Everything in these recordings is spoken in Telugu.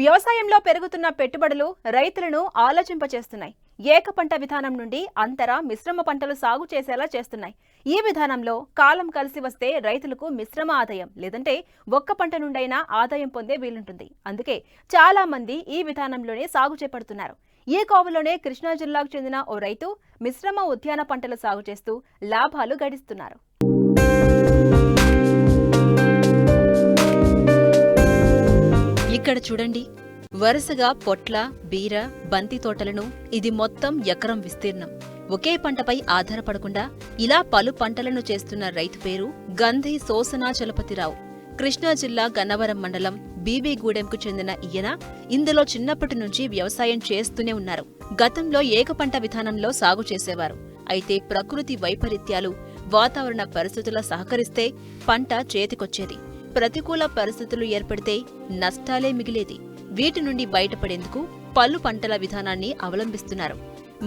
వ్యవసాయంలో పెరుగుతున్న పెట్టుబడులు రైతులను ఆలోచింపచేస్తున్నాయి. ఏక పంట విధానం నుండి అంతర మిశ్రమ పంటలు సాగు చేసేలా చేస్తున్నాయి. ఈ విధానంలో కాలం కలిసి వస్తే రైతులకు మిశ్రమ ఆదాయం లేదంటే ఒక్క పంట నుండైనా ఆదాయం పొందే వీలుంటుంది. అందుకే చాలా మంది ఈ విధానంలోనే సాగు చేపడుతున్నారు. ఈ కోవలోనే కృష్ణా జిల్లాకు చెందిన ఓ రైతు మిశ్రమ ఉద్యాన పంటలు సాగు చేస్తూ లాభాలు గడిస్తున్నారు. ఇక్కడ చూడండి. వరుసగా పొట్ల బీర బంతి తోటలను ఇది మొత్తం ఎకరం విస్తీర్ణం. ఒకే పంటపై ఆధారపడకుండా ఇలా పలు పంటలను చేస్తున్న రైతు పేరు గంధి సోసనా చలపతిరావు. కృష్ణా జిల్లా గన్నవరం మండలం బీబీగూడెంకు చెందిన ఈయన ఇందులో చిన్నప్పటి నుంచి వ్యవసాయం చేస్తూనే ఉన్నారు. గతంలో ఏకపంట విధానంలో సాగు చేసేవారు. అయితే ప్రకృతి వైపరీత్యాలు వాతావరణ పరిస్థితుల సహకరిస్తే పంట చేతికొచ్చేది. ప్రతికూల పరిస్థితులు ఏర్పడితే నష్టాలే మిగిలేది. వీటి నుండి బయటపడేందుకు పలు పంటల విధానాన్ని అవలంబిస్తున్నారు.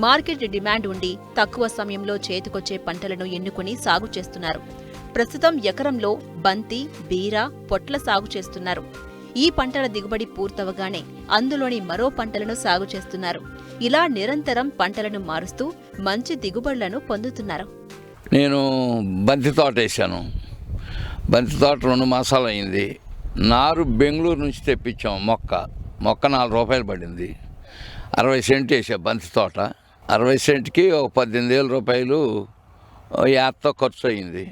మార్కెట్ డిమాండ్ ఉండి తక్కువ సమయంలో చేతికొచ్చే పంటలను ఎన్నుకొని సాగు చేస్తున్నారు. ప్రస్తుతం ఎకరంలో బంతి బీర పొట్ల సాగు చేస్తున్నారు. ఈ పంటల దిగుబడి పూర్తవగానే అందులోని మరో పంటలను సాగు చేస్తున్నారు. ఇలా నిరంతరం పంటలను మారుస్తూ మంచి దిగుబడులను పొందుతున్నారు. నేను బంతి తోట వేసాను బంతి తోట రెండు మాసాలు అయింది. నారు బెంగళూరు నుంచి తెప్పించాం మొక్క. మొక్క నాలుగు రూపాయలు పడింది. అరవై సెంట్ వేసా బంతి తోట. అరవై సెంట్కి ఒక పద్దెనిమిది వేల రూపాయలు యాత్తో ఖర్చు అయింది.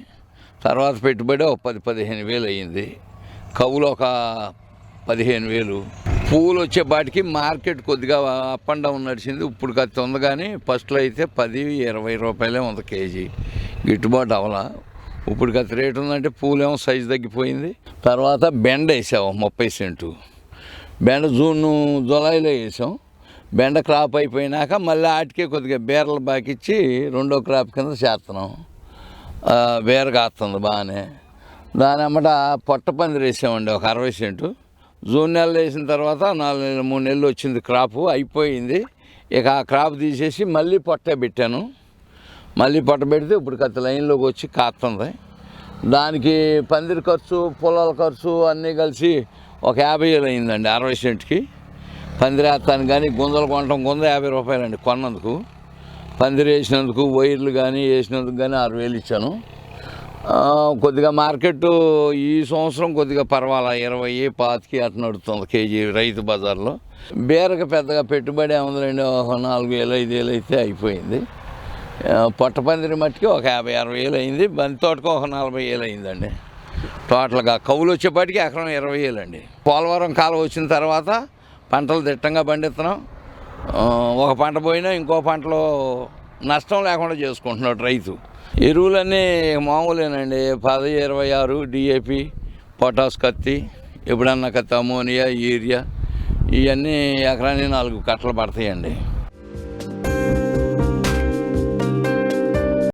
తర్వాత పెట్టుబడి ఒక పది పదిహేను వేలు అయ్యింది కవులు ఒక పదిహేను వేలు. పువ్వులు వచ్చేపాటికి మార్కెట్ కొద్దిగా అప్ అండ్ డౌన్ నడిచింది. ఇప్పుడు కత్తి ఉంది కానీ ఫస్ట్లో అయితే పది ఇరవై రూపాయలే ఉంది కేజీ. గిట్టుబాటు అవలా ఇప్పుడు గత రేటు ఉందంటే పూలేమో సైజు తగ్గిపోయింది. తర్వాత బెండ వేసాము ముప్పై సెంటు. బెండ జూన్ జులైలో వేసాం. బెండ క్రాప్ అయిపోయినాక మళ్ళీ ఆటికే కొద్దిగా బీరలు బాకిచ్చి రెండో క్రాప్ కింద చేస్తున్నాం ఆ, బీర కాస్తుంది బాగానే. దాని అమ్మట పొట్ట పందిరి వేసామండి ఒక అరవై సెంటు. జూన్ నెలలో వేసిన తర్వాత నాలుగు నెలలు మూడు నెలలు వచ్చింది క్రాపు అయిపోయింది. ఇక ఆ క్రాప్ తీసేసి మళ్ళీ పొట్టే పెట్టాను. మళ్ళీ పొట్ట పెడితే ఇప్పుడు కత్తి లైన్లోకి వచ్చి కాస్తుంది దానికి పందిరి ఖర్చు పొలాల ఖర్చు అన్నీ కలిసి ఒక యాభై వేలు అయిందండి అరవై సెంట్కి. పందిరి వేస్తాను కానీ గుంజలు కొనటం గుంజ యాభై రూపాయలండి కొన్నందుకు. పందిరి వేసినందుకు వైర్లు కానీ వేసినందుకు కానీ ఆరు వేలు ఇచ్చాను. కొద్దిగా మార్కెట్ ఈ సంవత్సరం కొద్దిగా పర్వాలా ఇరవై పాతికి అటు నడుస్తుంది కేజీ రైతు బజార్లో. బీరకు పెద్దగా పెట్టుబడి ఏముందండి ఒక నాలుగు వేలు ఐదు వేలు అయితే అయిపోయింది. పొట్టపందిరి పొట్ట పందిరి మట్టికి ఒక యాభై అరవై వేలు అయింది బంతి తోటకు ఒక నలభై వేలు అయిందండి. టోటల్గా కవులు వచ్చేపాటికి ఎకరం ఇరవై వేలు అండి. పోలవరం కాలం వచ్చిన తర్వాత పంటలు దిట్టంగా పండిస్తున్నాం. ఒక పంట పోయినా ఇంకో పంటలో నష్టం లేకుండా చేసుకుంటున్నాడు రైతు. ఎరువులన్నీ మామూలేనండి. పది ఇరవై ఆరు డిఏపి పొటాస్ కత్తి ఎప్పుడన్నా కత్తి అమోనియా యూరియా ఇవన్నీ ఎకరానికి నాలుగు కట్టలు పడతాయండి.